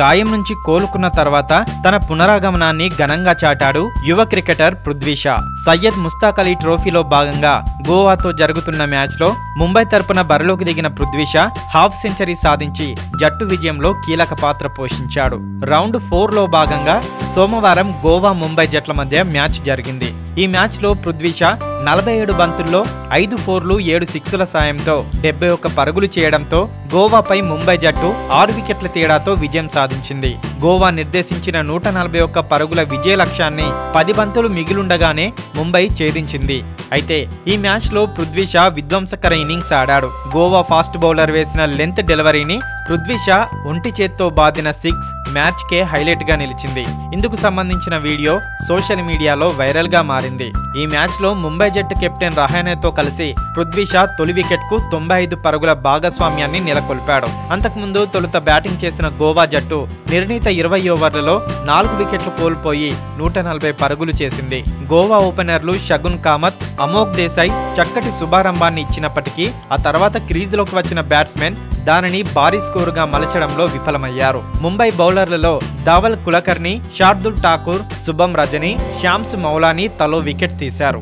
గాయం నుంచి కోలుకున్న తర్వాత తన పునరాగమనాన్ని ఘనంగా చాటాడు యువ క్రికెటర్ పృథ్వీష సయ్యద్ ముస్తాక్ అలీ ట్రోఫీలో భాగంగా గోవాతో జరుగుతున్న మ్యాచ్లో ముంబై తరపున బరిలోకి దిగిన పృథ్వీషా హాఫ్ సెంచరీ సాధించి జట్టు విజయంలో కీలక పాత్ర పోషించాడు. రౌండ్ ఫోర్లో భాగంగా సోమవారం గోవా ముంబై జట్ల మధ్య మ్యాచ్ జరిగింది. ఈ మ్యాచ్లో పృథ్వీష నలభై ఏడు బంతుల్లో ఐదు ఫోర్లు ఏడు సిక్స్ల సాయంతో డెబ్బై ఒక్క పరుగులు చేయడంతో గోవాపై ముంబై జట్టు ఆరు వికెట్ల తేడాతో విజయం సాధించింది. గోవా నిర్దేశించిన నూట నలభై ఒక్క పరుగుల విజయ లక్ష్యాన్ని పది బంతులు మిగిలుండగానే ముంబై ఛేదించింది. అయితే ఈ మ్యాచ్లో పృథ్వీష విధ్వంసకర ఇన్నింగ్స్ ఆడాడు. గోవా ఫాస్ట్ బౌలర్ వేసిన లెంత్ డెలివరీని పృథ్వీ ఒంటి చేత్తో బాదిన సిక్స్ మ్యాచ్ కే నిలిచింది. ఇందుకు సంబంధించిన వీడియో సోషల్ మీడియాలో వైరల్గా మారింది. ఈ మ్యాచ్లో ముంబై జట్టు కెప్టెన్ రహానేతో కలిసి పృథ్వీ తొలి వికెట్కు తొంభై ఐదు పరుగుల భాగస్వామ్యాన్ని నెలకొల్పాడు. అంతకుముందు తొలుత బ్యాటింగ్ చేసిన గోవా జట్టు నిర్ణీత ఇరవై ఓవర్లలో నాలుగు వికెట్లు కోల్పోయి నూట నలభై పరుగులు చేసింది. గోవా ఓపెనర్లు షగున్ కామత్ అమోక్ దేశాయ్ చక్కటి శుభారంభాన్ని ఇచ్చినప్పటికీ ఆ తర్వాత క్రీజులోకి వచ్చిన బ్యాట్స్మెన్ దానిని భారీ స్కోరుగా మలచడంలో విఫలమయ్యారు. ముంబై బౌలర్లలో ధావల్ కులకర్ణి షార్దుల్ ఠాకూర్ శుభం రజని శ్యామ్స్ మౌలానీ తలో వికెట్ తీశారు.